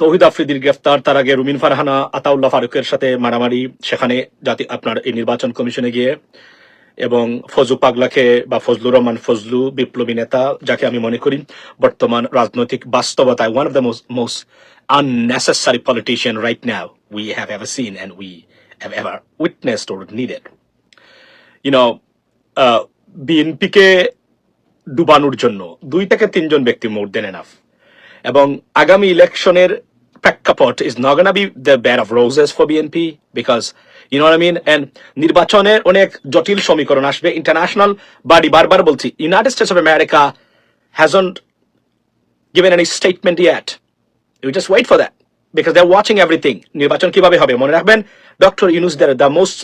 তৌহিদ আফ্রিদির গ্রেফতার তার আগে রুমিন ফারহানা আতাউল্লাহ ফারুকের সাথে মারামারি সেখানে জাতি আপনার এই নির্বাচন কমিশনে গিয়ে এবং ফজু পাগলাকে বা ফজলুর রহমান ফজলু বিপ্লবী নেতা যাকে আমি মনে করি বর্তমান রাজনৈতিক বাস্তবতায় one of the most unnecessary politician right now we have ever seen and we have ever witnessed or needed. You know, uh, বিএনপিকে ডুবানোর জন্য দুই থেকে তিনজন ব্যক্তি মোর দেন এনাফ এবং আগামী ইলেকশনের প্রেক্ষাপট is not gonna be the bed of roses for BNP because you know I mean and নির্বাচনের অনেক জটিল সমীকরণ আসবে ইন্টারন্যাশনাল বাড়ি বারবার বলছি United States of America hasn't given any statement yet. You just wait for that because they're watching everything. নির্বাচন কীভাবে হবে মনে রাখবেন doctor Yunus they're the most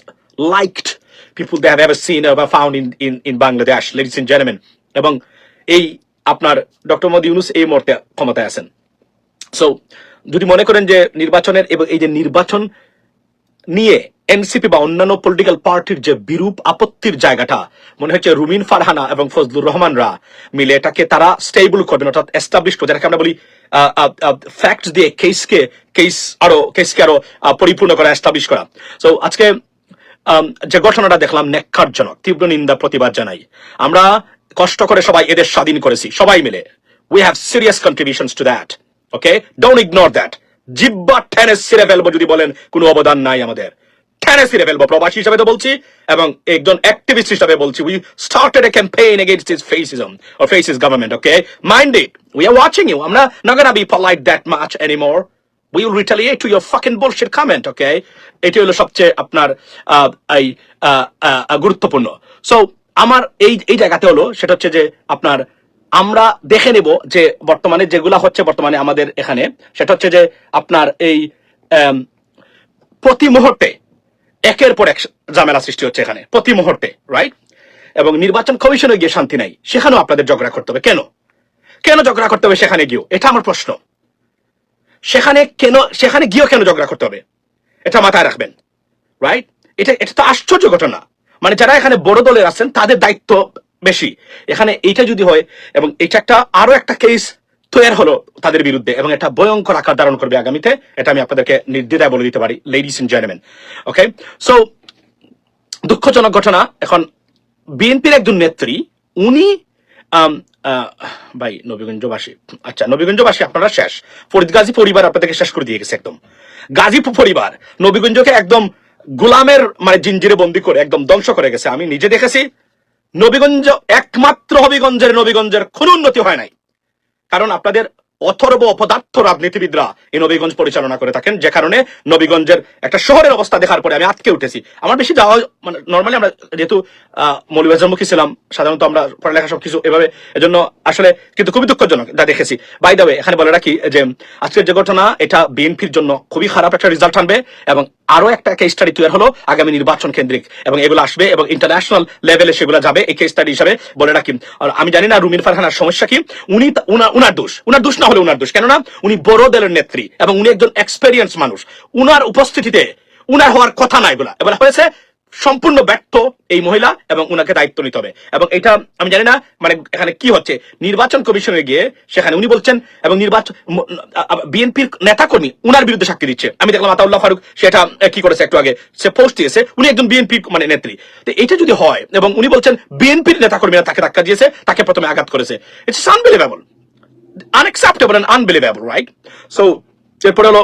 liked people they have ever seen or ever found in in in Bangladesh, ladies and এবং এই আপনার doctor Modi Yunus এই মুহূর্তে ক্ষমতায় আছেন সো যদি মনে করেন যে নির্বাচনের এবং এই যে নির্বাচন নিয়ে এনসিপি বা অন্যান্য পলিটিক্যাল পার্টির যে বিরূপ আপত্তির জায়গাটা, মনে হচ্ছে রুমিন ফারহানা এবং ফজলুর রহমানরা মিলে এটাকে তারা স্টেবল করবেন অর্থাৎ এস্টাবলিশ করবে যেটাকে আমরা বলি ফ্যাক্ট দিয়ে কেসকে কেস আরও কেসকে আরও পরিপূর্ণ করা এস্টাবলিশ করা। সো আজকে যে ঘটনাটা দেখলাম নেক্ষারজনক তীব্র নিন্দা, প্রতিবাদ জানাই। আমরা কষ্ট করে সবাই এদের স্বাধীন করেছি, সবাই মিলে। We have serious contributions to that okay don't ignore that জিব্বা টেনেস সিরে ফেলব যদি বলেন কোনো অবদান নাই আমাদের। টেনে সিরে ফেলব প্রবাসী হিসাবে তো বলছি এবং একজন অ্যাক্টিভিস্ট হিসাবে বলছি। We started a campaign against his fascism or fascist government okay mind it we are watching you আমরা not gonna be polite that much anymore we will retaliate to your fucking bullshit comment, okay এটি হলো সবচেয়ে আপনার এই গুরুত্বপূর্ণ। So আমার এই এই জায়গাতে হলো সেটা হচ্ছে যে আপনার আমরা দেখে নেব যে বর্তমানে যেগুলা হচ্ছে বর্তমানে আমাদের এখানে। সেটা হচ্ছে যে আপনার এই প্রতি মুহূর্তে একের পর এক ঝামেলা সৃষ্টি হচ্ছে এখানে। প্রতি মুহূর্তে রাইট এবং নির্বাচন কমিশনে গিয়ে শান্তি নাই। সেখানেও আপনাদের ঝগড়া করতে হবে। কেন? কেন ঝগড়া করতে হবে সেখানে গিয়েও? এটা আমার প্রশ্ন। সেখানে কেন, সেখানে গিয়েও কেন ঝগড়া করতে হবে? এটা মাথায় রাখবেন রাইট এটা এটা তো আশ্চর্য ঘটনা। মানে যারা এখানে বড় দলের আছেন, তাদের দায়িত্ব বেশি। এখানে এইটা যদি হয়, এবং এটা একটা আরও একটা কেস তৈরি হলো তাদের বিরুদ্ধে, এবং এটা ভয়ঙ্কর আকার ধারণ করবে আগামীতে, এটা আমি আপনাদেরকে নির্দ্বিধায় বলে দিতে পারি ladies and gentleman okay so দুঃখজনক ঘটনা, এখন বিএনপির একজন নেত্রী, উনি ভাই, নবীগঞ্জবাসী। আচ্ছা নবীগঞ্জবাসী, আপনারা শেষ। ফরিদ গাজী পরিবার আপনাদেরকে শেষ করে দিয়ে গেছে একদম। গাজী পরিবার, নবীগঞ্জকে একদম গোলামের মানে জিঞ্জিরে বন্দি করে, একদম ধ্বংস করে গেছে। আমি নিজে দেখেছি নবীগঞ্জ একমাত্র হবিগঞ্জের নবীগঞ্জের কোনো উন্নতি হয় নাই। কারণ আপনাদের অথর্ব অপদার্থ রাজনীতিবিদরা এই নবীগঞ্জ পরিচালনা করে থাকেন, যে কারণে নবীগঞ্জের একটা শহরের অবস্থা দেখার পরে আমি আটকে উঠেছি। আমার বেশি যাওয়া মানে নর্মালি আমরা যেহেতু মৌলিবাজারমুখী ছিলাম, সাধারণত আমরা পড়ালেখা সবকিছু এভাবে, এজন্য আসলে কিন্তু খুবই দুঃখজনক যা দেখেছি। বাই দাবে এখানে বলে রাখি যে, আজকের যে ঘটনা, এটা বিএনপির জন্য খুবই খারাপ একটা রেজাল্ট আনবে এবং আরও একটা কেস স্টাডি তৈরি হলো আগামী নির্বাচন কেন্দ্রিক এবং এগুলো আসবে এবং ইন্টারন্যাশনাল লেভেলে সেগুলো যাবে, এই কেস স্টাডি হিসাবে বলে রাখি। আর আমি জানি না রুমিন ফারহানার সমস্যা কি উনি উনার দোষ উনার দোষ না হলে উনার দোষ। কেননা উনি বড় দলের নেত্রী এবং উনি একজন এক্সপেরিয়েন্স মানুষ। উনার উপস্থিতিতে উনার হওয়ার কথা না এগুলা এবার হয়েছে, সম্পূর্ণ ব্যর্থ এই মহিলা এবং উনাকে দায়িত্ব নিতে হবে। এবং এটা আমি জানি না মানে এখানে কি হচ্ছে? নির্বাচন কমিশনে গিয়ে সেখানে উনি বলছেন, এবং নির্বাচন বিএনপির নেতাকর্মী উনার বিরুদ্ধে সাক্ষী দিচ্ছে। আমি দেখলাম আতাউল্লাহ ফারুক, সেটা কি করেছে একটু আগে, সে পোস্ট দিয়েছে, উনি একজন বিএনপি মানে নেত্রী। তো এটা যদি হয়, এবং উনি বলছেন, বিএনপির নেতাকর্মীরা তাকে ধাক্কা দিয়েছে, তাকে প্রথমে আঘাত করেছে। It's unbelievable unacceptable and unbelievable right so এরপরে হলো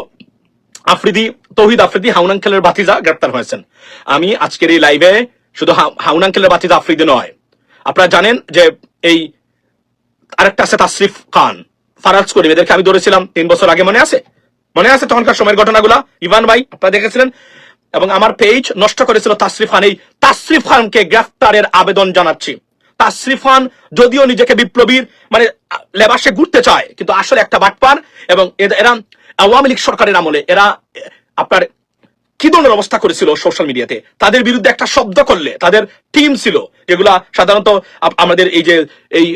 আফ্রিদি, তৌহিদ আফ্রিদি, হাউন বাতিজা গ্রেপ্তার হয়েছেন। আমি আজকের এই লাইভে শুধু হাউন বাতিজা আফ্রিদি নয়। আপনারা জানেন যে এই আরেকটা আছে তাসরিফ খান, ফারাজ করিম। এদেরকে আমি ধরেছিলাম তিন বছর আগে, মনে আছে? মনে আছে তখনকার সময়ের ঘটনাগুলা? ইভান ভাই, আপনারা দেখেছিলেন? এবং আমার পেজ নষ্ট করেছিল তাসরিফ খান। এই তাসরিফ খানকে গ্রেফতারের আবেদন জানাচ্ছি। তাসরিফ যদিও নিজেকে বিপ্লবীর মানে লেবাসে ঘুরতে চায়, কিন্তু আসলে একটা বাটপার এবং এরা আওয়ামী লীগ সরকারের আমলে এরা আপনার কি ধরনের অবস্থা করেছিল সোশ্যাল মিডিয়াতে? তাদের বিরুদ্ধে একটা শব্দ করলে, তাদের টিম ছিল, যেগুলা সাধারণত আমাদের এই যে এই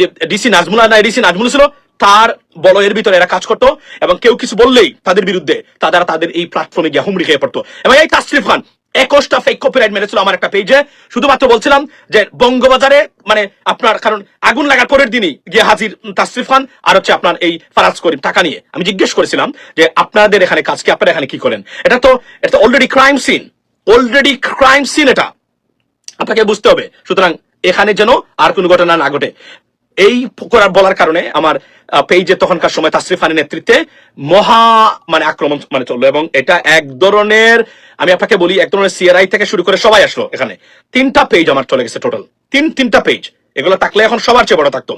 যে ডিসি নাজমুলা, না, ডিসি নাজমুল ছিল, তার বলয়ের ভিতরে এরা কাজ করতো এবং কেউ কিছু বললেই তাদের বিরুদ্ধে তারা তাদের এই প্ল্যাটফর্মে গিয়ে হুমড়ি খেয়ে পড়তো। এবং এই তাসরিফ খান একুশটা ফেক কপিরাইট মেরেছিল আমার একটা পেজে শুধুমাত্র বলছিলাম যে বঙ্গবাজারে মানে আপনার, কারণ আগুন লাগার পরের দিনই গিয়ে হাজির তাসরিফ খান আর হচ্ছে আপনার এই ফারাজ করিম, টাকা নিয়ে। আমি জিজ্ঞেস করেছিলাম যে আপনাদের এখানে কাজ কি? আপনারা এখানে কি করেন? এটা তো, এটা already crime scene already crime scene এটা। আপনাকে বুঝতে হবে। সুতরাং এখানে যেন আর কোনো ঘটনা না ঘটে। এই করার বলার কারণে আমার পেজে তখনকার সময় তাসরিফ খানের নেতৃত্বে মহা মানে আক্রমণ মানে চলল এবং এটা এক ধরনের, আমি আপনাকে বলি, এক ধরনের সিআরআই থেকে শুরু করে সবাই আসলো এখানে। তিনটা পেজ আমার চলে গেছে টোটাল তিন, তিনটা পেজ এগুলো থাকলে এখন সবার চেয়ে বড় থাকতো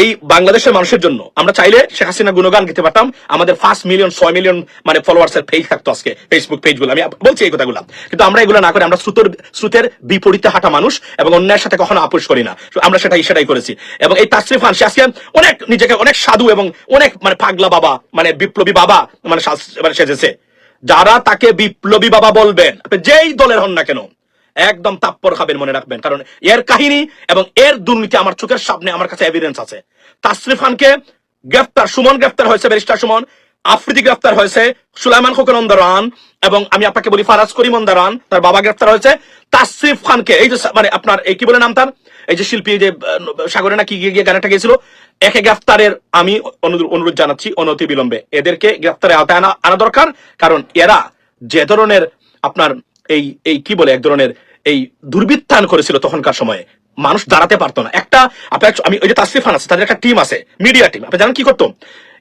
এই বাংলাদেশের মানুষের জন্য আমরা চাইলে শেখ হাসিনা গুণগান গেতে পারতাম। আমাদের ফার্স্ট মিলিয়ন ছয় মিলিয়ন মানে ফলোয়ার্স এর পেজ থাকতো আজকে ফেসবুক পেজগুলো আমি বলছি এই কথাগুলো। কিন্তু আমরা এগুলো না করে আমরা শ্রুতের শ্রুতের বিপরীতে হাঁটা মানুষ এবং অন্যের সাথে কখনো আপোষ করি না। আমরা সেটাই সেটাই করেছি। এবং এই তাসরিফ খান, সে আজকে অনেক নিজেকে অনেক সাধু এবং অনেক মানে পাগলা বাবা মানে বিপ্লবী বাবা মানে মানে সেজেছে। যারা তাকে বিপ্লবী বাবা বলবেন যেই দলের হন না কেন একদম তাপ্পর খাবেন মনে রাখবেন। কারণ এর কাহিনী এবং এর দুর্নীতি আমার চোখের সামনে আমার কাছে এভিডেন্স আছে। তাসরিফ খানকে গ্রেফতার, সুমন গ্রেফতার হয়েছে, ব্যারিস্টার সুমন। আফ্রিদি গ্রেফতার হয়েছে, সুলাইমান খোকন অন্দরান এবং আমি আপনাকে বলি ফারাজ করিম অন্দরান তার বাবা গ্রেফতার হয়েছে। তাসরিফ খানকে, এই যে মানে আপনার এই কি বলে নাম তার? এই যে শিল্পী যে সাগরে নাকি গিয়ে গিয়ে গানটা গেছিল একে গ্রেফতারের আমি অনুরোধ অনুরোধ জানাচ্ছি অনতি বিলম্বে। এদেরকে গ্রেফতারে আওতায় আনা আনা দরকার। কারণ এরা যে ধরনের আপনার এই এই কি বলে? এক ধরনের এই দুর্বৃত্তায়ন করেছিল তখনকার সময়ে। মানুষ দাঁড়াতে পারতো না। একটা আপনার আমি ওই যে তাসরিফ খান আছে, তাদের একটা টিম আছে মিডিয়া টিম আপনি জানেন কি করতো?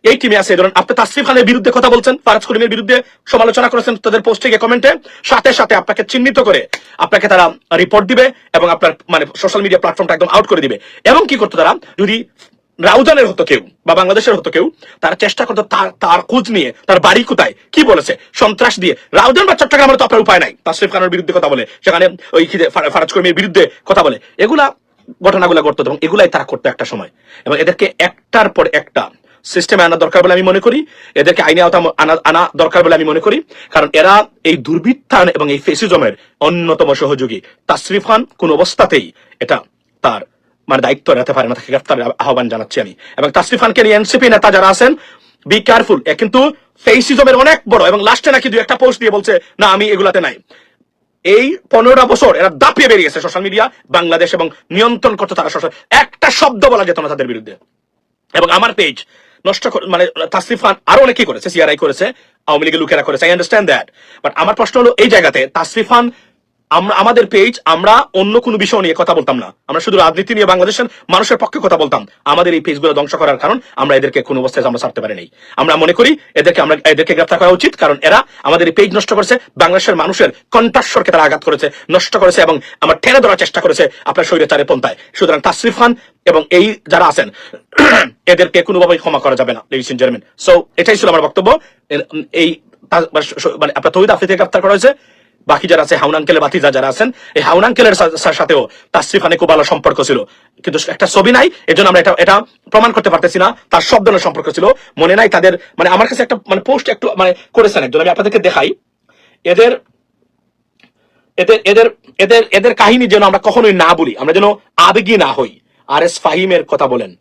এই টিমে আছে, ধরুন, আপনি তাসরিফ খানের বিরুদ্ধে কথা বলছেন, ফারাজ করিমের বিরুদ্ধে সমালোচনা করেছেন তাদের পোস্টে গিয়ে কমেন্টে সাথে সাথে আপনাকে চিহ্নিত করে আপনাকে তারা রিপোর্ট দিবে এবং আপনার মানে সোশ্যাল মিডিয়া প্ল্যাটফর্মটা একদম আউট করে দিবে। এবং কি করতো তারা? যদি রাউজানের হতো কেউ বা বাংলাদেশের হতো কেউ, তারা চেষ্টা করতো তার খোঁজ নিয়ে, তার বাড়ি কোথায়, কি বলেছে, সন্ত্রাস দিয়ে। রাউজান বা চট্টগ্রামের তো আপনার উপায় নাই। তাসরিফ খানের বিরুদ্ধে কথা বলে, সেখানে ওই ফারাজ কর্মীর বিরুদ্ধে কথা বলে। এগুলা ঘটনাগুলো ঘটতো এবং এগুলাই তারা করতো একটা সময়। এবং এদেরকে একটার পর একটা সিস্টেমে আনা দরকার বলে আমি মনে করি। এদেরকে আইনে আওতা আনা আনা দরকার বলে আমি মনে করি। কারণ এরা এই দুর্বৃত্তান এবং এই ফেসিজমের অন্যতম সহযোগী। তাসরিফ খান কোন অবস্থাতেই এটা তার মানে দায়িত্ব এড়াতে পারে না, তাকে গ্রেফতারের আহ্বান জানাচ্ছি আমি। এবং তাসরিফ খানকে নিয়ে এনসিপি নেতা যারা আছেন বি কেয়ারফুল কিন্তু ফেসিজমের অনেক বড়, এবং লাস্টে নাকি দুই একটা পোস্ট দিয়ে বলছে, না, আমি এগুলাতে নাই। এই পনেরোটা বছর এরা দাপিয়ে বেরিয়েছে সোশ্যাল মিডিয়া বাংলাদেশ এবং নিয়ন্ত্রণ করতে তারা সোশ্যাল একটা শব্দ বলা যেত না তাদের বিরুদ্ধে। এবং আমার পেজ নষ্ট মানে তাসরিফ খান আরও অনেকেই করেছে সিআরআই করেছে, আওয়ামী লীগের লোকেরা করেছে আই আন্ডারস্ট্যান্ড দ্যাট বাট আমার প্রশ্ন হলো, এই জায়গাতে তাসরিফ খান আমরা, আমাদের পেজ আমরা অন্য কোনো বিষয় নিয়ে কথা বলতাম না। আমরা শুধু রাজনীতি নিয়ে বাংলাদেশের মানুষের পক্ষে কথা বলতাম। আমাদের এই পেজগুলো ধ্বংস করার কারণ আমরা এদেরকে কোনো অবস্থায় আমরা ছাড়তে পারি নাই আমরা মনে করি এদেরকে আমরা, এদেরকে গ্রেফতার করা উচিত, কারণ এরা আমাদের এই পেজ নষ্ট করেছে, বাংলাদেশের মানুষের কণ্ঠাস্বরকে তারা আঘাত করেছে, নষ্ট করেছে এবং আমার টেনে ধরার চেষ্টা করেছে আপনার শরীরে চারে পন্থায়। সুতরাং তাসরিফ খান এবং এই যারা আছেন, এদেরকে কোনোভাবেই ক্ষমা করা যাবে না লেডিস এন্ড জেন্টলম্যান সো এটাই ছিল আমার বক্তব্য। এই মানে আপনার তহিদ আফ্রিদিকে গ্রেফতার করা হয়েছে। বাকি যারা আছে, হাউন আঙ্কেলের বাতিজা যারা আছেন, এই হাউন আঙ্কেলের সা- সা- সাথেও তাসরিফ খানের খুব ভালো সম্পর্ক ছিল। কিন্তু একটা ছবি নাই এর জন্য আমরা এটা এটা প্রমাণ করতে পারতেছি না, তার সব ধরনের সম্পর্ক ছিল। মনে নাই তাদের মানে আমার কাছে একটা মানে পোস্ট একটু মানে করেছেন একজন, আমি আপনাদেরকে দেখাই। এদের এদের এদের এদের এদের কাহিনী যেন আমরা কখনোই না বলি, আমরা যেন আবেগী না হই। আর এস ফাহিমের কথা বলেন।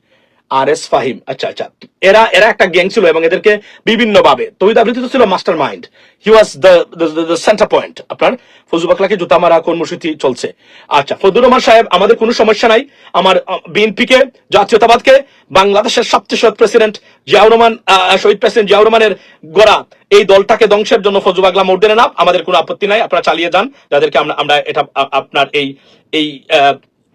আর এস ফাহিম। আচ্ছা আচ্ছা। এরা এরা একটা গ্যাং ছিল এবং এদেরকে বিভিন্ন ভাবে তহিদ আবৃত্তি তো ছিল master mind. He was the centre point আপনার ফজু বাকলাকে জুতা মারা কর্মসূচি চলছে। আচ্ছা ফজলুর রহমান সাহেব, আমাদের কোনো সমস্যা নাই। আমার বিএনপিকে, জাতীয়তাবাদকে, বাংলাদেশের সবচেয়ে শহীদ প্রেসিডেন্ট জিয়াউর রহমান শহীদ প্রেসিডেন্ট জিয়াউর রহমানের গড়া, এই দলটাকে ধ্বংসের জন্য ফজু বাগলা মোট দেন না আমাদের কোনো আপত্তি নাই, আপনারা চালিয়ে যান। যাদেরকে আমরা আমরা এটা আপনার এই এই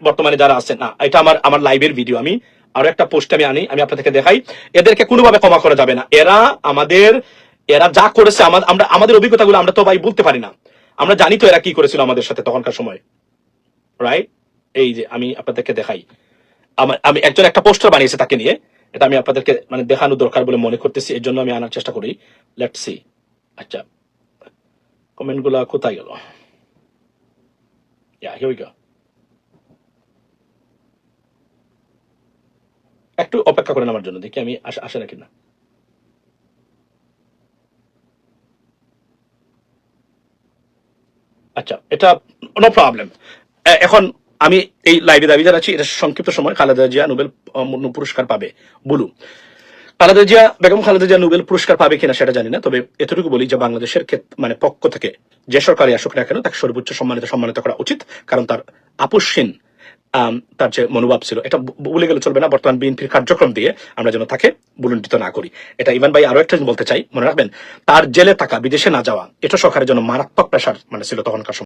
বর্তমানে যারা আছেন না এটা আমার আমার লাইভের ভিডিও আমি আরও একটা পোস্ট আমি আনি, আমি আপনাদেরকে দেখাই। এদেরকে কোনোভাবে ক্ষমা করা যাবে না। এরা আমাদের, এরা যা করেছে আমা- আমরা আমাদের অভিজ্ঞতাগুলো আমরা তো ভাই বলতে পারি না। আমরা জানি তো এরা কি করেছিল আমাদের সাথে তখনকার সময়। রাইট এই যে আমি আপনাদেরকে দেখাই। আমি একজন একটা পোস্টার বানিয়েছে তাকে নিয়ে। এটা আমি আপনাদেরকে মানে দেখানো দরকার বলে মনে করতেছি, এর জন্য আমি আনার চেষ্টা করি। লেট সি আচ্ছা। কমেন্টগুলা কোথায় গেল. একটু অপেক্ষা করেন আমার জন্য দেখি আমি আসে নাকি না। আচ্ছা এটা নো প্রবলেম এখন আমি এই লাইভে দাবি জানাচ্ছি এটা সংক্ষিপ্ত সময় খালেদা জিয়া নোবেল পুরস্কার পাবে। বলু খালেদা জিয়া বেগম খালেদা জিয়া নোবেল পুরস্কার পাবে কিনা সেটা জানি না তবে এতটুকু বলি যে বাংলাদেশের মানে পক্ষ থেকে যে সরকারই আসুক না কেন তাকে সর্বোচ্চ সম্মানিত সম্মানিত করা উচিত কারণ তার আপোষহীন আম, তার যে মনোভাব ছিল, এটা বলে গেলে চলবে না। বর্তমান বিএনপির কার্যক্রম দিয়ে আমরা যেন তাকে বুলন্ডিত না করি। এটা ইমান ভাই আরও একটা বলতে চাই, মনে রাখবেন, তার জেলে থাকা, বিদেশে না যাওয়া, এটা সরকারের জন্য মারাত্মক প্রেশার মানে ছিল তখনকার